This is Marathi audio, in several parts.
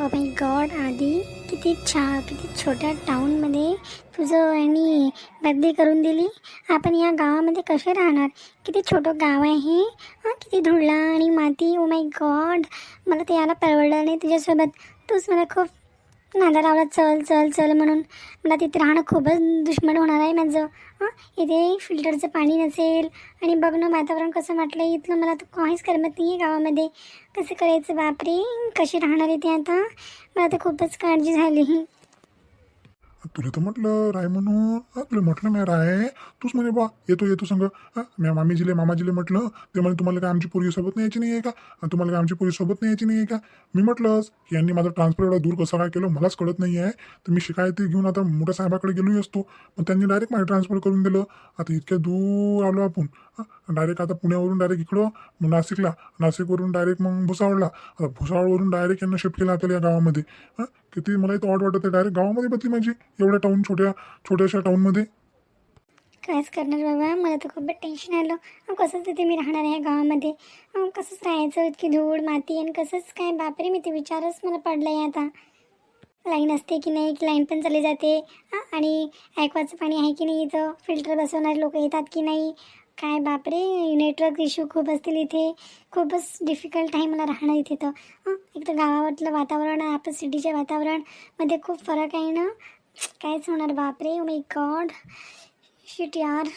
ओ माय गॉड आधी किती छा किती छोट्या टाऊनमध्ये तुझं आणि बदली करून दिली. आपण या गावामध्ये कसे राहणार? किती छोटं गाव आहे? हां किती धुळा आणि माती? ओ माय गॉड मला ते यायला परवडलं नाही तुझ्यासोबत. तूच मला खूप नादा लावला चल चल चल म्हणून. मला तिथे राहणं खूपच दुश्मन होणार आहे माझं. हां? इथे फिल्टरचं पाणी नसेल. आणि बघ ना वातावरण कसं म्हटलं इथलं मला तर काहीच करमत नाही आहे गावामध्ये. कसं करायचं बापरे? कशी राहणार आहे ते आता? मला तर खूपच काळजी झाली. तुला तर म्हटलं राय म्हणून तुला म्हटलं नाही राय. तूच म्हणे बा येतो येतो संग. मी मामीजीले मामाजीले म्हटलं ते म्हणे तुम्हाला काय आमची पोरी सोबत नाही यायची नाही आहे का? आणि तुम्हाला काय आमची पोरी सोबत नाही यायची नाही आहे का? मी म्हटलंच की यांनी माझा ट्रान्सफर एवढा दूर कसा काय केलं? मलाच कळत नाही आहे तर मी शिकायत घेऊन आता मोठ्या साहेबाकडे गेलोही असतो. पण त्यांनी डायरेक्ट माझं ट्रान्सफर करून दिलं. आता इतक्या दूर आलो आपण. डायरेक्ट आता पुण्यावरून डायरेक्ट इकडं मग नाशिकला. नाशिकवरून डायरेक्ट मग भुसावळला. आता भुसावळवरून डायरेक्ट यांना शिफ्ट केलं आपल्याला या गावामध्ये. हां किती मला इथं ऑट वाटत आहे डायरेक्ट गावामध्ये बदली माझी एवढ्या टाऊन छोट्या छोट्याशा टाऊनमध्ये कायच करणार बाबा? मला तर खूप टेन्शन आलं. कसंच तिथे मी राहणार आहे गावामध्ये? कसंच राहायचं? इतकी धूळ माती आणि कसंच काय? बापरे मी ते विचारच मला पडलं आहे आता. लाईन असते की नाही? की लाईन पण चालली जाते. आणि ॲक्वाचं पाणी आहे की नाही इथं? फिल्टर बसवणारे लोक येतात की नाही? काय बापरे नेटवर्क इश्यू खूप असतील इथे. खूपच डिफिकल्ट आहे मला राहणं इथे तर. एक तर गावातलं वातावरण आपलं सिटीच्या वातावरणमध्ये खूप फरक आहे ना. कायच होणार बापरे ओ गॉड शिट यार.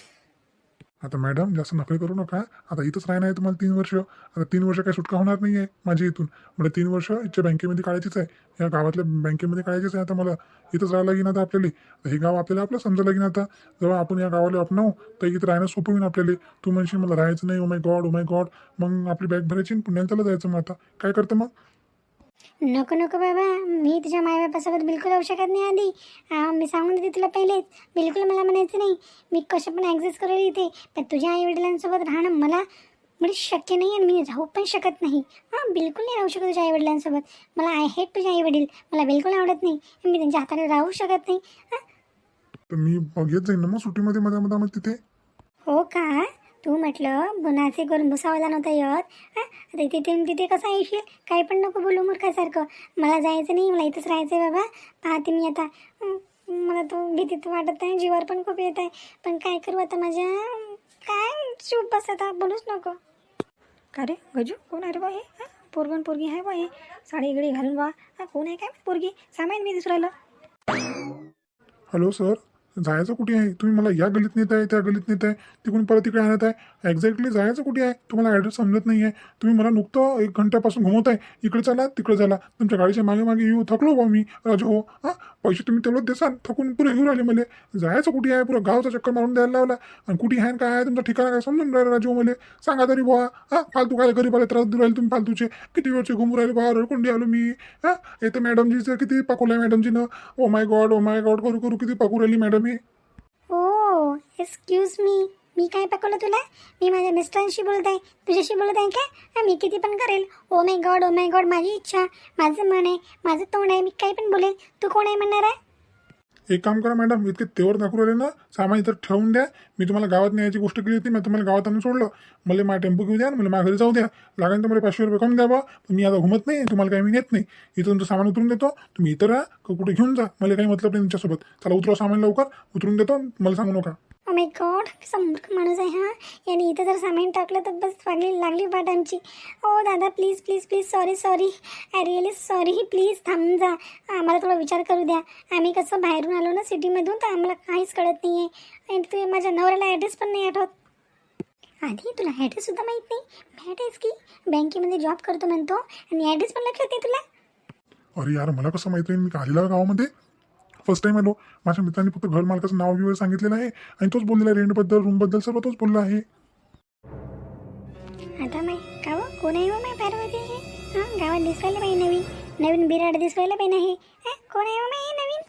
आता मॅडम जास्त नकळी करू नका. आता इथंच राहणार आहे तुम्हाला तीन वर्ष. आता तीन वर्ष काही सुटका होणार नाही आहे माझी इथून. म्हणजे तीन वर्ष इथच्या बँकेमध्ये काढायचीच आहे. या गावातल्या बँकेमध्ये काढायचीच आहे आता मला. इथंच राहायला लागेल आता आपल्याला. तर हे गाव आपल्याला आपलं समजायला लागेल आता. जेव्हा आपण या गावाला अपनावू तर इथं राहणं सोपं होईल आपल्याला. तू म्हणशील मला राहायचं नाही. ओ my God O my God मग आपली बॅग भरायची पुण्याला त्याला जायचं मग आता. काय करतं मग? नको नको बाबा. मी तुझ्या मायबापासोबत बिलकुल राहू शकत नाही आधी. मी सांगून देते तुला पहिलेच. बिलकुल मला म्हणायचं नाही. मी कशा पण ॲडजस्ट करेल इथे. पण तुझ्या आईवडिलांसोबत राहणं मला म्हणजे शक्य नाही आणि मी राहू पण शकत नाही. हां बिलकुल नाही राहू शकत तुझ्या आईवडिलांसोबत. मला आय हेट तुझे आईवडील. मला बिलकुल आवडत नाही. मी त्यांच्या हाताने राहू शकत नाही. हां तर मी घेत जाईन ना मग सुट्टीमध्ये मध्ये मध्ये मध्ये तिथे? हो का? तू म्हटलं बुनाचे करून भुसावला नव्हता येत. हां आता तिथे तिथे कसं येशील? काही पण नको बोलू मूर्खासारखं. मला जायचं नाही मला इथंच राहायचं आहे बाबा. पाहते मी आता. मला तो भीतीत वाटत आहे जीवावर पण खूप येत आहे. पण काय करू आता माझ्या? काय चूप बस आता बोलूच नको. का रे? गजू कोण आहे रे बा हे? हा पोरगण पोरगी आहे बा हे. साडी गिडी घालून बा. हा कोण आहे? काय पोरगी? सामान मी दिसू राहिलं हॅलो सर जायचं कुठे आहे? तुम्ही मला या गलीत नेत आहे त्या गलीत नेत आहे तिकडून परत तिकडे आणत आहे. एक्झॅक्टली जायचं कुठे आहे? तुम्हाला ॲड्रेस समजत नाही आहे तुम्ही मला नुकतं एक घंट्यापासून घुमवत आहे. इकडे चला तिकडे चला. तुमच्या गाडीच्या मागे मागे येऊ थकलो बा मी. राजू हो. हां? पैसे तुम्ही तेवढं देसाल थकून पुरे घेऊन राहिले मला. जायचं कुठे आहे? पुरं गावचा चक्कर मारून द्यायला लावला. आणि कुठे आहे आणि काय आहे? तुमचा ठिकाणा काय समजून राहिलं राजू मला? सांगा तरी बुवा. हां? फालतू काय गरीबाला त्रास देऊ राहिले तुम्ही फालतूचे? किती वेळचे घुमू राहिले बा? रडकुंडी आलो मी. हां? येते मॅडमजीचं किती पाकवलं आहे मॅडमजीनं ओ my God O my God करू करू किती पाकू राहिली मॅडम ही हो एक्सक्यूज मी मी काय पकडलं तुला? मी माझ्या मिस्टरांशी बोलत आहे तुझ्याशी बोलत आहे का मी किती पण करेल. ओ my God O my God माझी इच्छा. माझं मन आहे. माझं तोंड आहे. मी काही पण बोलेल. तू कोण आहे म्हणणार? आहे एक काम करा मॅडम इतके तेवर दाखवू राहिले ना सामान इथं ठेवून द्या. मी तुम्हाला गावात न्यायची गोष्ट केली होती मी तुम्हाला गावात आणून सोडलं. मला माझा टेम्पो घेऊ द्या मला माझ्या घरी जाऊ द्या. लागेल तर मला पाचशे रुपये कमी द्या बा. पण मी आता घुमत नाही तुम्हाला काही मी नेत नाही. इथं तुमचं सामान उतरून देतो. तुम्ही इथं राहा कुठे घेऊन जा. मला काही मतलब नाही तुमच्यासोबत. चला उतरा सामान लवकर. उतरून देतो. मला सांगू नका. माय गॉड कसा मूर्ख माणूस आहे हा? याने इथं जर सामान टाकलं तर बस लागली लागली वाट आमची. ओ दादा please please please sorry sorry I really sorry please थांब जा. आम्हाला थोडा विचार करू द्या. आम्ही कसं बाहेरून आलो ना सिटीमधून तर आम्हाला काहीच कळत नाही आहे आणि तुम्ही माझ्या नवऱ्याला ॲड्रेस पण नाही आठवत. आधी तुला ॲड्रेससुद्धा माहीत नाही. माहीत आहेस की? बँकेमध्ये जॉब करतो म्हणतो. आणि ॲड्रेस पण लक्षात आहे तुला? अरे यार मला कसं माहिती आहे? मी आलेला गावामध्ये? फर्स्ट टाइम आलो. माझ्या मित्रांनी फक्त घर मालकाचं नाव वगैरे सांगितलेलं आहे आणि तोच बोललेला आहे रेंटबद्दल रूमबद्दल सर्व तोच बोलला आहे. आता माय का हो? कोण आहे हो माय पार्वती? हे? गावात दिसवायला पाहिजे नवीन. नवीन बिराड दिसवायला पाहिजे हे कोण आहे हो माय हे नवीन?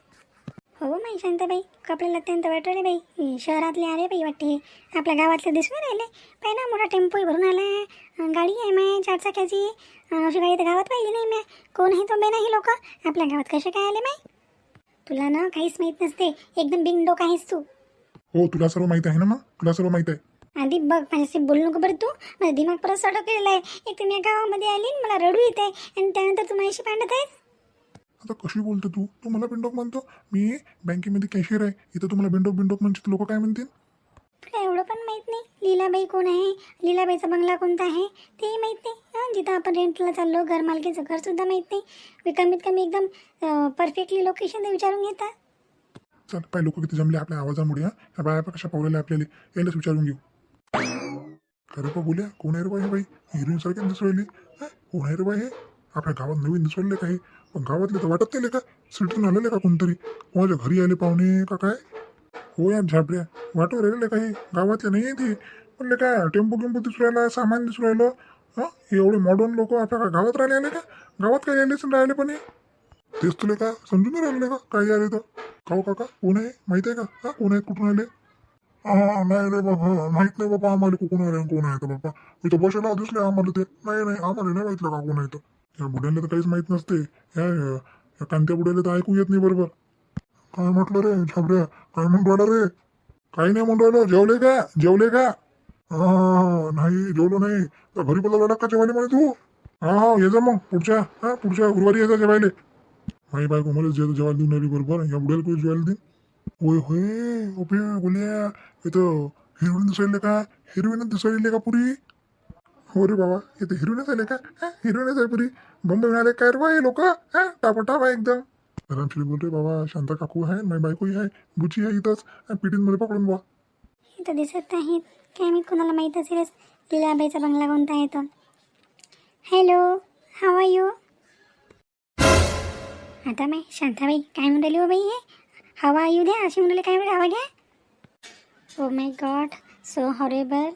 हो, हो माई शांताबाई कपड्याला अत्यंत वाटवले बाई. हे शहरातले आले बाई वाटते. हे आपल्या गावातले दिसून राहिले. पाहिजे ना मोठा टेम्पो भरून आला आहे अं, गाडी आहे माय चार चाक्याची. अं, अशी गाडी तर गावात पाहिली नाही मॅ कोण आहे तो बे नाही लोक. आपल्या गावात कसे काय आले माय? तुला ना काहीच माहीत नसते. एकदम बिंग डोक आहेस तू. हो तुला सर्व माहिती आहे ना मग तुला सर्व माहिती आहे. आधी बघ माझ्याशी बोलू नको बरं तू. माझा दिमाग परत सडकलेला आहे. एक तर मी या गावामध्ये आली आणि मला रडू येत आहे आणि त्यानंतर तू माझ्याशी भांडत आहेस? आता कशी बोलते तू? तू मला बिंडोक म्हणतो. मी बँकेमध्ये कॅशियर आहे. इथं तुम्हाला बिंडोक बिंडोक म्हणजे लोक काय म्हणतील? तुला एवढं पण माहीत नाही? लीलाबाई कोण आहे? लीलाबाईचा बंगला कोणता आहे? तेही माहीत नाही. हां जिथं आपण रेंटला चाललो घर मालकीचं घरसुद्धा माहीत नाही. मी कमीत कमी एकदम परफेक्टली लोकेशन ते विचारून घेतात चल पाय लोक किती जमले आपल्या आवाजामुळे हा? बाया कशा पावलेल्या आपल्याला? यायलाच विचारून घेऊ. खरं पा बोल्या कोण आहे रे बाई बाई? हिरोईन सारखी दिसवली कोण आहे रे बाई हे? आपल्या गावात नवीन दिसवले का काही पण गावातले तर वाटत नाही का? सिटीतून आलेले का कोणतरी? कोणाच्या घरी आले पाहुणे का काय? हो या झापड्या वाटू राहिले काही गावातले नाही आहे ते म्हणले काय टेम्पो गिम्पो दिसू राहिला सामान दिसू राहिलं हां एवढे मॉडर्न लोक आपल्या का गावात राहिले आले का गावात काय आलेच राहिले पण तेच तुला का समजून नाही राहिले का काही आले तर काऊ काका कोण आहे माहीत आहे का? हा कोण आहेत कुठून आले हां नाही रे बाबा माहीत नाही बाबा आम्हाला कुठून आले कोण आहे तर बाबा। मी तर बसायला दिसले आम्हाला ते नाही नाही आम्हाला नाही माहितलं का कोण आहे तर या बुड्याला तर काहीच माहीत नसते। या या कांत्या बुड्याला तर ऐकू येत नाही बरोबर। काय म्हटलं रे छाबऱ्या? काय म्हणून राहिला रे? काही नाही म्हणून राहिलो जेवले का? जेवले का? हा नाही जेवलो नाही. तर घरी बोलावला का जेवायला म्हणे तू? हा हा ये जा मग पुढच्या. हा पुढच्या गुरुवारी ये जा जेवायले. माई बायको मला जे जेवायला देऊन राहिली बरोबर. या बुड्याला कोणी जेवायला देईन? होय होय. ओपे बोल्या इथं हिरोईन दिसायले का? हिरोईन दिसायले का पुरी? हो रे बाबा. इथं हिरोईनच आले का? हिरोईनच आहे पुरी. बंबई मिळाले काय रे बा हे लोक? हा टापटाप आहे एकदम. आरामशीर बोल रे बाबा शांता काकू आहे माझी बायकोही आहे बुची आहे इथंच आणि पिटींमध्ये पकडून बा इथं दिसत नाहीत काय मी कोणाला माहीत असेलच? लिलाबाईचा बंगला कोणता आहे तो? हॅलो हाव आर यू आता बाई शांताबाई काय म्हणाली हो बाई हे? हवा येऊ द्या अशी म्हणले काय म्हणले? हवा घ्या oh my God so horrible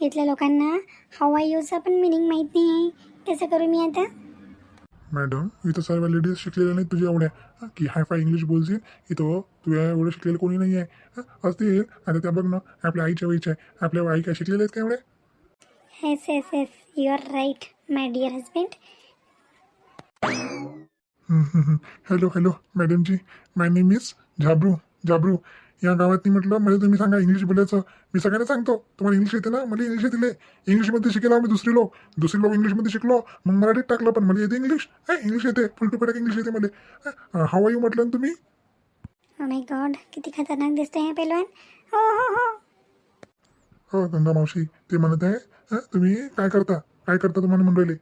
इथल्या लोकांना हवा यूचा पण मिनिंग माहीत नाही आहे. कसं करू मी आता. मॅडम इथं सर्व लेडीज शिकलेल्या नाहीत तुझ्या एवढ्या. की हाय फाय इंग्लिश बोलशील इथं तुझ्या एवढं शिकलेलं कोणी नाही आहे असतील आता त्या बघ ना आपल्या आईच्या वयच्या आहे आपल्या आई काय शिकलेल्या आहेत का एवढ्या? Yes yes yes you are right my dear husband hello hello मॅडमजी my name is Zabru Zabru या गावात म्हटलं मला तुम्ही सांगा इंग्लिश बोलायचं. मी सगळ्यांना सांगतो तुम्हाला इंग्लिश येते ना? मला इंग्लिश येते इंग्लिशमध्ये शिकेला आम्ही दुसरे लोक. दुसरे लोक इंग्लिशमध्ये शिकलो. मग मराठीत टाकलं पण मला येते इंग्लिश हा इंग्लिश येते. फुल टू पडक इंग्लिश येते मला. हाव यू म्हटलं ना तुम्ही. माय गॉड Oh किती खतरनाक दिसतोय हे पेलवान. हो हो हो. हो गंगा मावशी ते म्हणत आहे हा, तुम्ही काय करता? काय करता तुम्हाला म्हणून राहिले?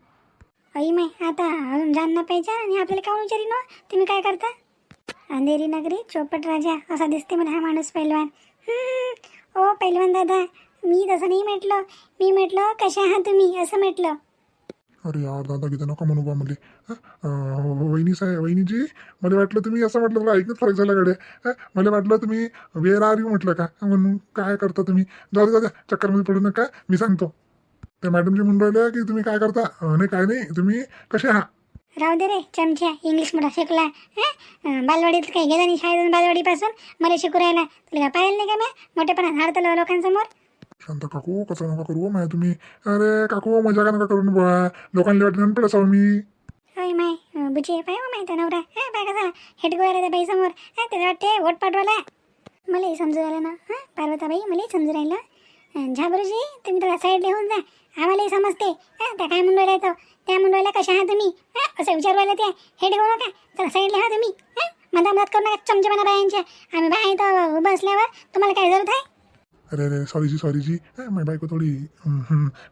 आई माय आता अजून जाणं पाहिजे आणि आपल्याला काऊन विचारी ना तुम्ही काय करता? अंधेरी नगरी चौपट राजा असा दिसते मला हा माणूस पैलवान. ओ पैलवान दादा मी तसं नाही म्हटलं. मी म्हटलं कशा आहात तुम्ही? असं म्हटलं. अरे यार दादा गीता नका म्हणू बा मला हो, हो, वहिनी साहेब वहिनीजी मला वाटलं तुम्ही असं म्हटलं मला ऐकत फरक झाला कडे मला वाटलं तुम्ही वेर आर यू म्हटलं का? म्हणून काय करता तुम्ही? जाऊ दादा चक्करमध्ये पडू नका मी सांगतो. त्या मॅडमजी म्हणून राहिल्या की तुम्ही काय करता? नाही काय नाही तुम्ही कसे आहात? राहू दे रे चमच्या इंग्लिश मोठा शिकला. हं? बालवाडीत काही गेला नाही शाळेतून बालवाडीपासून? मला शिकू राहिला. तुला काय पाहिलं नाही का मी? मोठेपणा झाडतं लोकांसमोर. शांत काकू कसं नका करू माय तुम्ही. अरे काकू मजा का नका करून बा. लोकांना वाटलं पडत असावं मी. होय माय बुची पाय हो माहिती नवरा. हा पाय कसा? हेट गोळा त्या बाई समोर हा त्याला वाटते वोट पाठवला मलाही समजू राहिलं ना. हां पार्वताबाई मलाही समजू राहिलं. झाबरूजी तुम्ही त्याला साईड लिहून जा. आम्हालाही समजते. हां त्या काय म्हणून राहिल्या तो? त्या म्हणून राहिल्या कशा आहात तुम्ही? हां असं विचारू राहिलं ते हेड घेऊ नका. तर साईड हा तुम्ही. हां मधा मदत करू नका चमचमाना बायांच्या. आम्ही बाहेर तर उभं असल्यावर तुम्हाला काय जरूरत आहे? अरे अरे सॉरीजी सॉरीजी माझी बायको थोडी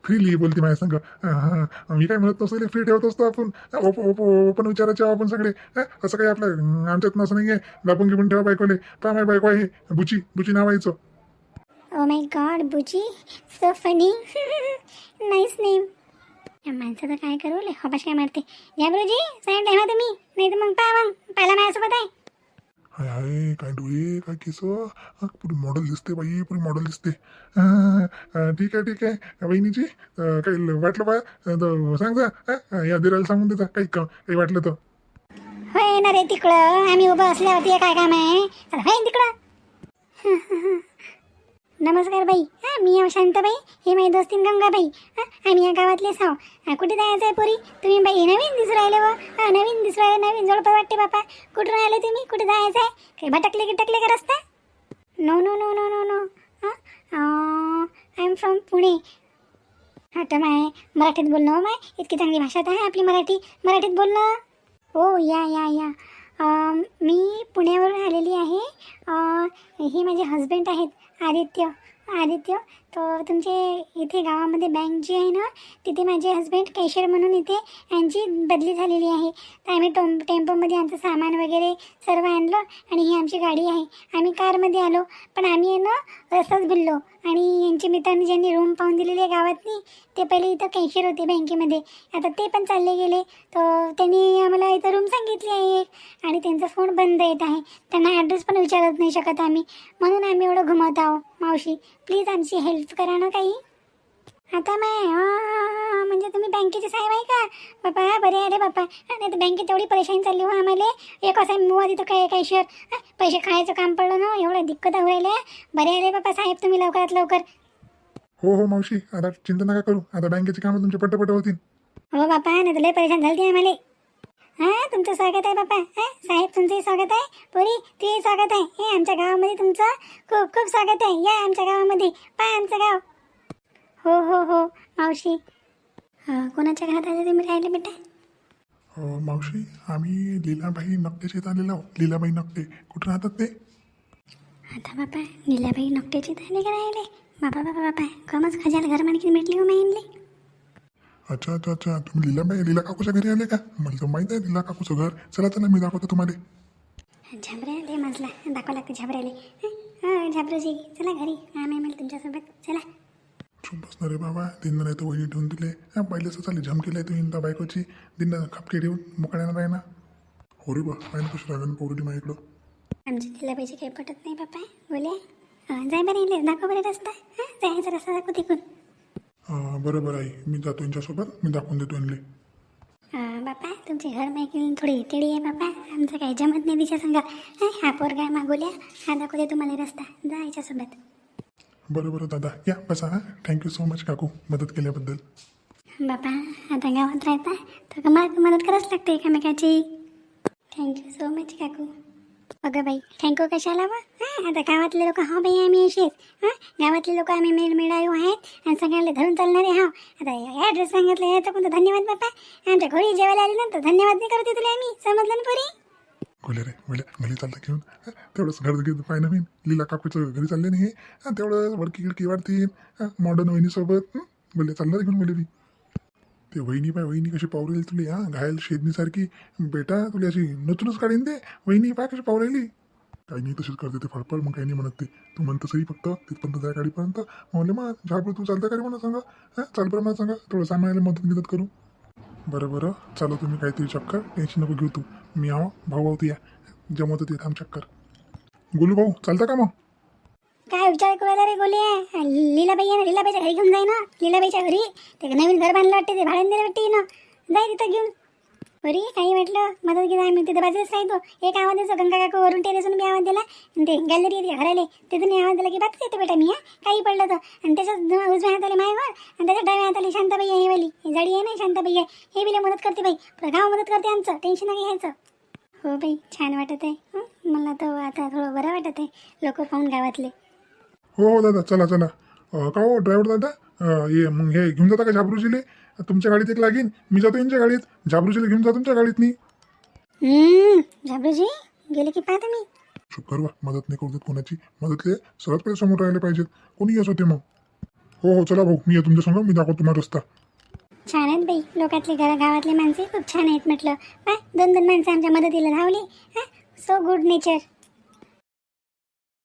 फ्रीली बोलते माझ्या संग. हा मी काय म्हणत नसतो फ्री ठेवत असतो आपण. ओप ओप ओपन विचारायचे आहो आपण सगळे. असं काही आपलं अं, आमच्यात नसं नाही आहे दाबून घेऊन ठेवा बायकोले. पहा माझी बायको आहे. बुची बुची नाव ओ my God Buchi so funny nice name या माणसाचं काय करू? ले हबाश काय मारते? झाबरूजी साईड लिहा तुम्ही? नाही तर मग पहा मग. पहिला माझ्यासोबत आहे. हाय हाय काय डोळे काय केस? हं, पुरी मॉडेल दिसते बाई पुरी मॉडेल दिसते. हं, हं, ठीक आहे ठीक आहे. वहिनीची अं, काही वाटलं बा? तर सांग जा. हं, या दिराला सांगून देता काही का काही वाटलं तर. होय ना रे तिकडं. आम्ही उभं असल्यावरती हे काय काम आहे? चला होय तिकडं. नमस्कार बाई. हां मी आहे शांताबाई. हे माझी दोस्तीन गंगाबाई. हां आम्ही या गावातले साव हां कुठे जायचं आहे पुरी? तुम्ही बाई नवीन दिसू राहिले हो. व हां नवीन दिसू राहिले नवीन जोडपं वाटते बापा. कुठून आले तुम्ही? कुठे जायचं आहे? काही भटकले गिटकले का रस्ता? No no no no no no हां? आय एम फ्रॉम पुणे हा तर माय मराठीत बोलणं हो माय. इतकी चांगली भाषा तर आहे आपली मराठी. मराठीत बोलणं? हो या या या. मी पुण्यावरून आलेली आहे. हे माझे हजबंड आहेत. Aditya, Aditya, तर तुमचे इथे गावामध्ये बँक जी आहे ना तिथे माझे हस्बंड कॅशियर म्हणून इथे यांची बदली झालेली आहे. तर आम्ही टोम टेम्पोमध्ये आमचं सामान वगैरे सर्व आणलं आणि ही आमची गाडी आहे. आम्ही कारमध्ये आलो पण आम्ही आहे ना रस्ताच भुललो आणि यांचे मित्रांनी ज्यांनी रूम पाहून दिलेली आहे गावातनी ते पहिले इथं कॅशियर होते बँकेमध्ये आता ते पण चालले गेले. तर त्यांनी आम्हाला इथं रूम सांगितली आहे एक. आणि त्यांचा फोन बंद येत आहे. त्यांना ॲड्रेस पण विचारत नाही शकत आम्ही. म्हणून आम्ही एवढं घुमत आहो मावशी प्लीज आमची हेल्प करा ना काही. आता माय म्हणजे तुम्ही बँकेचे साहेब आहे का? बापा बरे आहे रे बापा नाही तर बँकेत एवढी परेशानी चालली हो आम्हाला. एक असा मुवा तिथं काय कॅशियर पैसे खायचं काम पडलं ना एवढं दिक्कत व्हायला. बरे आहे रे बापा साहेब तुम्ही लवकरात लवकर. हो हो मावशी. आता चिंता नका करू. आता बँकेची कामं तुमचे पट्टपट होतील. हो बापा नाही तर लय परेशान झाली आम्हाला. हां तुमचं स्वागत आहे बापा. हां साहेब तुमचंही स्वागत आहे. पोरी तुझंही स्वागत आहे. हे आमच्या गावामध्ये तुमचं खूप खूप स्वागत आहे. या आमच्या गावामध्ये. पहा आमचं गाव. हो हो हो. मावशी. कोणाच्या घरात आले तुम्ही राहिले बेटा? अ, मावशी आम्ही लीलाबाई नकटेच्या इथं आलेलो आहोत. लीलाबाई नकटे. कुठं राहतात ते? आता बापा नीलाबाई नकटेची झाले का राहिले? बापा बापा बापा. कमच खजाल घर माणकी भेटली हो माहिनली? अच्छा अच्छा अच्छा. तुम्ही लीलाबाई लीला काकूच्या घरी आले का? मला तर माहीत आहे लीला काकूचं घर. चला चला मी दाखवतो तुम्हाला. झाबरे आले मजला. दाखवा लागते झाबरे आले हां झाबरूजी चला घरी. आम्ही आम्हाला तुमच्यासोबत. चला. बसणार रे बाबा. दिन नाही तर वहिनी ठेवून दिले. हा पहिलेच चालेल झमकेला तुम्ही इंता बायकोची. दिन खापके ठेवून मोकळ्यानं राही ना हो रे बा पाहिजे कशी रागण पोरली माझ्या इकडं तिला पाहिजे काही पटत नाही बापा बोले. जाय बरं दाखव बरं रस्ता. हां? जायचा रस्ता दाखव तिकून अं, बरं बरं आई मी जातो यांच्यासोबत. मी दाखवून देतो यांना. बापा तुमचे घर माहिती थोडी टेडी आहे बापा. आमचं काही जमत नाही तिच्या संग. हां, पोरगा मागवल्या हा दाखवते तुम्हाला रस्ता. जा याच्यासोबत. बरं बरं दादा. या बसा हां. थँक्यू सो मच काकू. मदत केल्याबद्दल. बापा आता गावात राहता. तर मला मदत करावंच लागते एकामेकाची. थँक्यू सो मच काकू. अगं बाई थँक्यू कशाला बा? हां आता गावातले लोक हा बाई आम्ही असेच हां गावातले लोक आम्ही मेळ मिळायू आहेत आणि सगळ्यांना धरून चालणारे हा आता ॲड्रेस सांगितलं याचा कोणतं धन्यवाद बाप्पा. आमच्या घरी जेवायला आले नंतर धन्यवाद नाही करते तुला आम्ही. समजलं ना पुरी? बोले रे बोले घरी चालता घेऊन. तेवढंच घर घेऊन पाहिजे मी लीला काकूचं घरी चालले नाही. तेवढं वडकी गिडकी वाढतील. मॉडर्न वहिनीसोबत. बोले चालणार घेऊन बोले मी. ते वहिनी पाय वहिनी कशी पाव राहिली तुली? हा घायल शेदनीसारखी बेटा तुला अशी नचूनच काढीन दे वहिनी पाय कशी पाव राहिली काही नाही तसेच करते ते फडफड. मग काही नाही म्हणत ते. तू म्हणतं सही फक्त. तिथपर्यंत त्या गाडीपर्यंत. म्हणले मग झाबरू तू चालता का रे म्हणा सांगा? हां? चाल बरं मला सांगा. थोडं सामायला मदत मदत करू. बरं बरं. चालू तुम्ही काहीतरी चक्कर. टेन्शन नको घेऊ तू. मी आहो भाऊ भाऊ तू या. जमवतो ते थांब चक्कर. गोलू भाऊ चालतं का मग? काय विचार करायला रे गोल्या? लीलाबाई आहे ना लीलाबाईच्या घरी घेऊन जाय ना. लीलाबाईच्या घरी. ते नवीन घर बांधलं वाटते ते भाड्याने दिलं वाटते ना जाय तिथं घेऊन. बरी काही म्हटलं मदत घेत आम्ही तिथं बाजूच राहतो एक आवाज द्यायचो गंगा काकू वरून टेरेसून बी आवाज दिला. आणि ते गॅलरी आहे घराले. तिथून आवाज दिला की बातच येतो बेटा मी हा. काही पडलं तर. आणि त्याच्यात उजव्या हात आले मायवर आणि त्याच्या डाव्या हाताले शांताबाई आहे वाली. ही जाडी आहे ना शांताबाई आहे. हे बिले मदत करते बाई. गाव मदत करते आमचं. टेन्शन नाही घ्यायचं. हो बाई छान वाटत आहे मला तर आता थोडं बरं वाटत आहे लोक पाहून गावातले. हो हो दादा चला चला. अं, का हो ड्रायव्हर दादा? अं, ये मग हे घेऊन जाता का झाबरूजीले? तुमच्या गाडीत एक लागीन. मी जातो यांच्या गाडीत. झाबरूजीला घेऊन जा तुमच्या गाडीत मी हम्म, झाबरूजी गेले की पाहता मी. चुप करवा मदत नाही करू देत कोणाची. मदतले पहिले समोर राहिले पाहिजेत. कोणी येस होते मग? हो हो चला भाऊ मी येतो तुमच्यासमोर मी दाखवतो तुम्हाला रस्ता. छान आहेत बाई लोकातले घरा गावातले माणसे खूप छान आहेत म्हटलं. पा दोन दोन माणसं आमच्या मदतीला धावली. So good nature